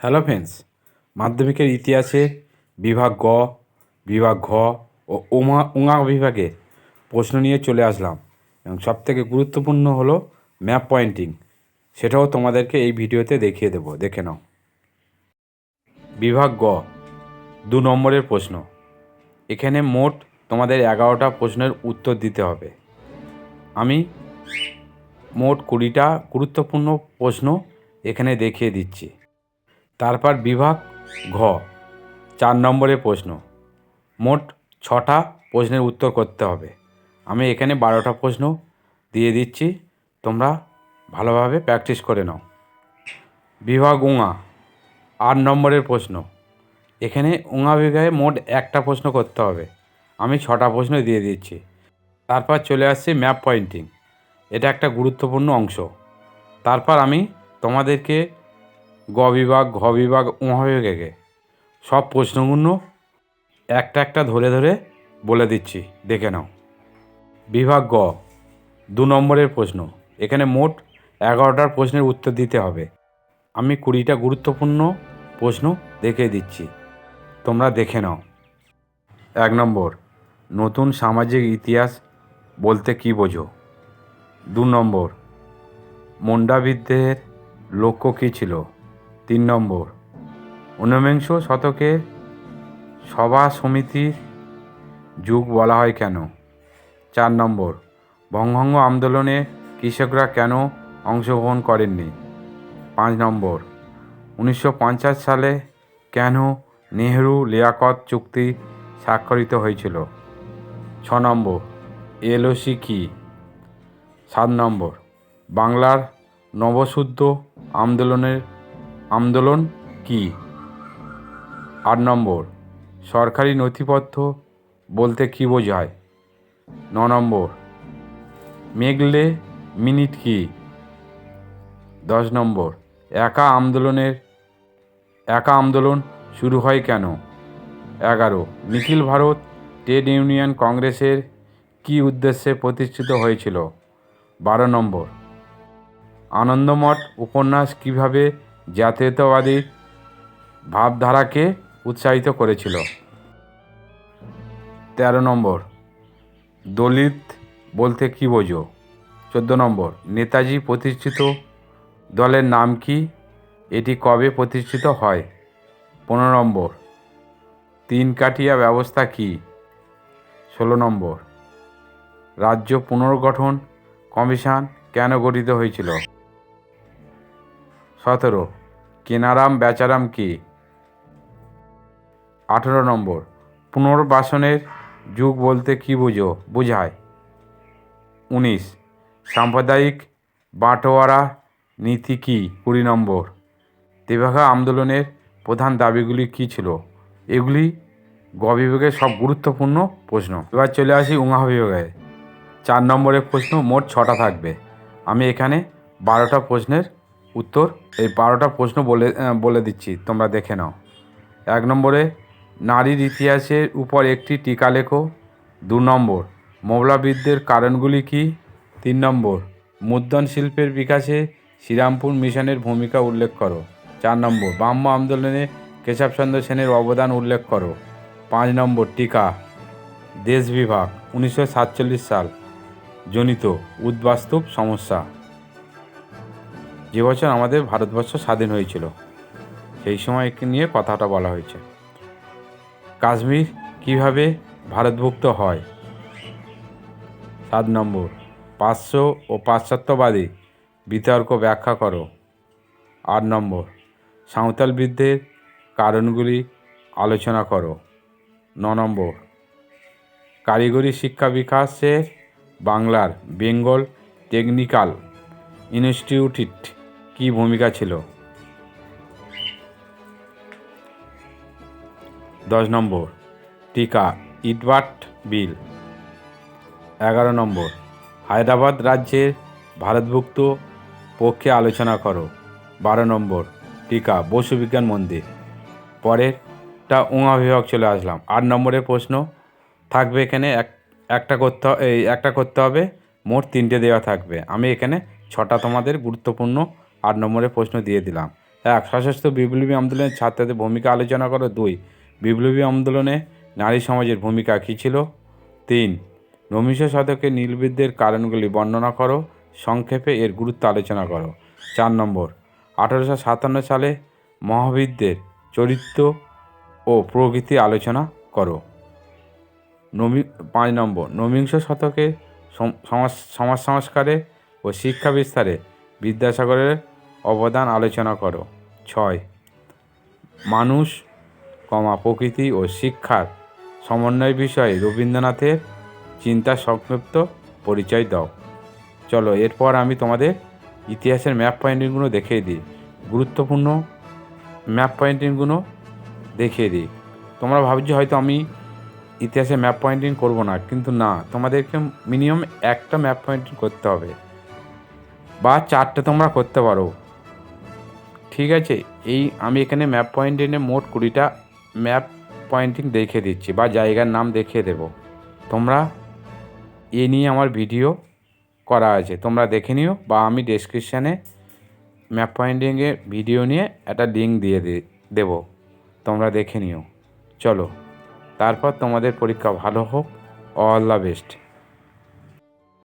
Hello friends, মাধ্যমিকের ইতিহাসে বিভাগ গ, বিভাগ ঘ ও উমা উঙা বিভাগে প্রশ্ন নিয়ে চলে আসলাম এবং সবথেকে গুরুত্বপূর্ণ হলো ম্যাপ পয়েন্টিং। সেটাও তোমাদেরকে এই ভিডিওতে দেখিয়ে দেবো, দেখে নাও। বিভাগ গ, দু নম্বরের প্রশ্ন। এখানে মোট তোমাদের এগারোটা প্রশ্নের উত্তর দিতে হবে। আমি মোট কুড়িটা গুরুত্বপূর্ণ প্রশ্ন এখানে দেখিয়ে দিচ্ছি। তারপর বিভাগ ঘ, চার নম্বরের প্রশ্ন। মোট ছটা প্রশ্নের উত্তর করতে হবে। আমি এখানে বারোটা প্রশ্ন দিয়ে দিচ্ছি, তোমরা ভালোভাবে প্র্যাকটিস করে নাও। বিভাগ উঙা, আট নম্বরের প্রশ্ন। এখানে উঙা বিভাগে মোট একটা প্রশ্ন করতে হবে। আমি ছটা প্রশ্ন দিয়ে দিচ্ছি। তারপর চলে আসছি ম্যাপ পয়েন্টিং। এটা একটা গুরুত্বপূর্ণ অংশ। তারপর আমি তোমাদেরকে গ বিভাগ, ঘ বিভাগ বিভাগে সব প্রশ্নগুলো একটা একটা ধরে ধরে বলে দিচ্ছি, দেখে নাও। বিভাগ গ, দু নম্বরের প্রশ্ন। এখানে মোট এগারোটার প্রশ্নের উত্তর দিতে হবে। আমি কুড়িটা গুরুত্বপূর্ণ প্রশ্ন দেখে দিচ্ছি। তোমরা দেখে নাও। এক নম্বর, নতুন সামাজিক ইতিহাস বলতে কী বোঝো? দু নম্বর মুন্ডাবিদ্যের লক্ষ্য কী ছিল? তিন নম্বর। ঊনবিংশ শতকে সভা সমিতির যুগ বলা হয় কেন? চার নম্বর। বঙ্গভঙ্গ আন্দোলনে কৃষকরা কেন অংশগ্রহণ করেননি? পাঁচ নম্বর। উনিশশো পঞ্চাশ সালে কেন নেহেরু লিয়াকত চুক্তি স্বাক্ষরিত হয়েছিল? ছ নম্বর। এলওসি কী? সাত নম্বর। বাংলার নবশুদ্ধ আন্দোলনের আন্দোলন কি? আট নম্বর, সরকারি নথিপত্র বলতে কী বোঝায়? ন নম্বর মেঘলে মিনিট কি? দশ নম্বর, একা আন্দোলনের, একা আন্দোলন শুরু হয় কেন? এগারো, নিখিল ভারত ট্রেড ইউনিয়ন কংগ্রেসের কী উদ্দেশ্যে প্রতিষ্ঠিত হয়েছিল? বারো নম্বর, আনন্দমঠ উপন্যাস কীভাবে জাতীয়তাবাদী ভাবধারাকে উৎসাহিত করেছিল। তেরো নম্বর, দলিত বলতে কী বোঝো? চোদ্দ নম্বর, নেতাজি প্রতিষ্ঠিত দলের নাম কি? এটি কবে প্রতিষ্ঠিত হয়? পনেরো নম্বর, তিন কাঠিয়া ব্যবস্থা কি? ষোলো নম্বর, রাজ্য পুনর্গঠন কমিশন কেন গঠিত হয়েছিল? সতেরো কেনারাম বেচারাম কি? আঠেরো নম্বর, পুনর্বাসনের যুগ বলতে কী বুঝো? বোঝায়। উনিশ, সাম্প্রদায়িক বাঁটোয়ারা নীতি কী? কুড়ি নম্বর, তেভাগা আন্দোলনের প্রধান দাবিগুলি কী ছিল? এগুলি গ সব গুরুত্বপূর্ণ প্রশ্ন। এবার চলে আসি উঙা বিভাগে। চার নম্বরের প্রশ্ন মোট ছটা থাকবে। আমি এখানে বারোটা প্রশ্নের উত্তর, এই বারোটা প্রশ্ন বলে বলে দিচ্ছি, তোমরা দেখে নাও। এক নম্বরে, নারীর ইতিহাসের উপর একটি টিকা লেখো। দু নম্বর মৌলাবিদদের কারণগুলি কি? তিন নম্বর, মুদ্রণ শিল্পের বিকাশে শ্রীরামপুর মিশনের ভূমিকা উল্লেখ করো। চার নম্বর ব্রাহ্ম আন্দোলনে কেশবচন্দ্র সেনের অবদান উল্লেখ করো। পাঁচ নম্বর, টিকা, দেশ বিভাগ, উনিশশো সাতচল্লিশ সাল, জনিত উদ্বাস্তব সমস্যা। যে বছর আমাদের ভারতবর্ষ স্বাধীন হয়েছিল, সেই সময় নিয়ে কথাটা বলা হয়েছে। কাশ্মীর কীভাবে ভারতভুক্ত হয়? সাত নম্বর, পাঁচশো ও পাশ্চাত্যবাদী বিতর্ক ব্যাখ্যা করো। আট নম্বর, সাঁওতাল বৃদ্ধের কারণগুলি আলোচনা করো। ন নম্বর, কারিগরি শিক্ষা বিকাশে বাংলার বেঙ্গল টেকনিক্যাল ইনস্টিটিউট কী ভূমিকা ছিল? দশ নম্বর, টিকা ইটবাট বিল। এগারো নম্বর, হায়দ্রাবাদ রাজ্যের ভারতভুক্ত পক্ষে আলোচনা করো। বারো নম্বর, টিকা, বসু বিজ্ঞান মন্দির। পরেরটা উঙা বিভাগ চলে আসলাম। আট নম্বরের প্রশ্ন, থাকবে এখানে এক, একটা করতে, এই একটা করতে হবে, মোট তিনটে দেওয়া থাকবে। আমি এখানে ছটা তোমাদের গুরুত্বপূর্ণ আট নম্বরের প্রশ্ন দিয়ে দিলাম। এক, সশস্ত্র বিপ্লবী আন্দোলনের ছাত্রদের ভূমিকা আলোচনা করো। দুই, বিপ্লবী আন্দোলনে নারী সমাজের ভূমিকা কী ছিল? তিন নবিশ শতকে নীলবিদ্যের কারণগুলি বর্ণনা করো। সংক্ষেপে এর গুরুত্ব আলোচনা করো। চার নম্বর, আঠারোশো সাতান্ন সালে মহাবিদ্যের চরিত্র ও প্রকৃতি আলোচনা করো। নবী পাঁচ নম্বর নবিংশ শতকে সমাজ সমাজ সংস্কারে ও শিক্ষা বিস্তারে বিদ্যাসাগরের অবদান আলোচনা করো। ছয়। মানুষ, কমা, প্রকৃতি ও শিক্ষার সমন্বয় বিষয়ে রবীন্দ্রনাথের চিন্তা সংক্ষিপ্ত পরিচয় দাও। চলো, এরপর আমি তোমাদের ইতিহাসের ম্যাপ পয়েন্টিংগুলো দেখিয়ে দিই। গুরুত্বপূর্ণ ম্যাপ পয়েন্টিংগুলো দেখিয়ে দিই। তোমরা ভাবছ হয়তো আমি ইতিহাসে ম্যাপ পয়েন্টিং করব না, কিন্তু না, তোমাদেরকে মিনিমাম একটা ম্যাপ পয়েন্টিং করতে হবে। বা চারটে তোমরা করতে পারো। ঠিক আছে, এই আমি এখানে ম্যাপ পয়েন্টিংয়ে মোট কুড়িটা ম্যাপ পয়েন্টিং দেখে দিচ্ছি বা জায়গার নাম দেখিয়ে দেব। তোমরা এ নিয়ে আমার ভিডিও করা আছে। তোমরা দেখে নিও বা আমি ডেসক্রিপশানে ম্যাপ পয়েন্টিংয়ে ভিডিও নিয়ে একটা লিঙ্ক দিয়ে দেবো। তোমরা দেখে নিও। চলো, তারপর তোমাদের পরীক্ষা ভালো হোক অল দ্য বেস্ট